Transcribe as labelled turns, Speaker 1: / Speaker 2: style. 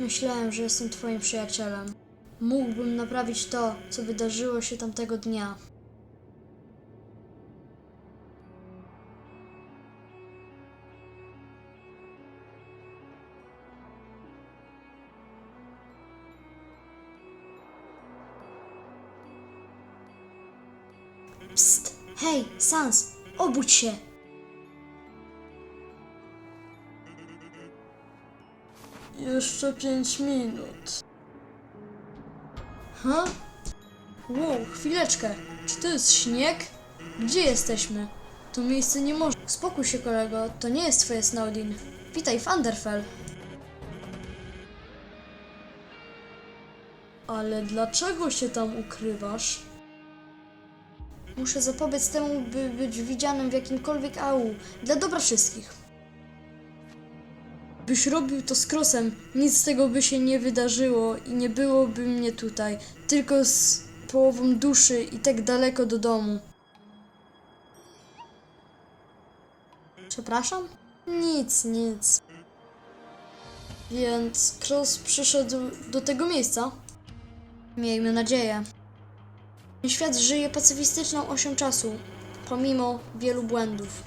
Speaker 1: Myślałem, że jestem twoim przyjacielem. Mógłbym naprawić to, co wydarzyło się tamtego dnia. Psst! Hej, Sans! Obudź się! Jeszcze pięć minut. Ha? Wow, chwileczkę. Czy to jest śnieg? Gdzie jesteśmy? To miejsce nie może. Spokój się, kolego. To nie jest twoje Snowdin. Witaj w Underfell. Ale dlaczego się tam ukrywasz? Muszę zapobiec temu, by być widzianym w jakimkolwiek AU. Dla dobra wszystkich. Byś robił to z krosem, nic z tego by się nie wydarzyło i nie byłoby mnie tutaj. Tylko z połową duszy i tak daleko do domu. Przepraszam? Nic, nic. Więc Cross przyszedł do tego miejsca? Miejmy nadzieję. Świat żyje pacyfistyczną osią czasu, pomimo wielu błędów.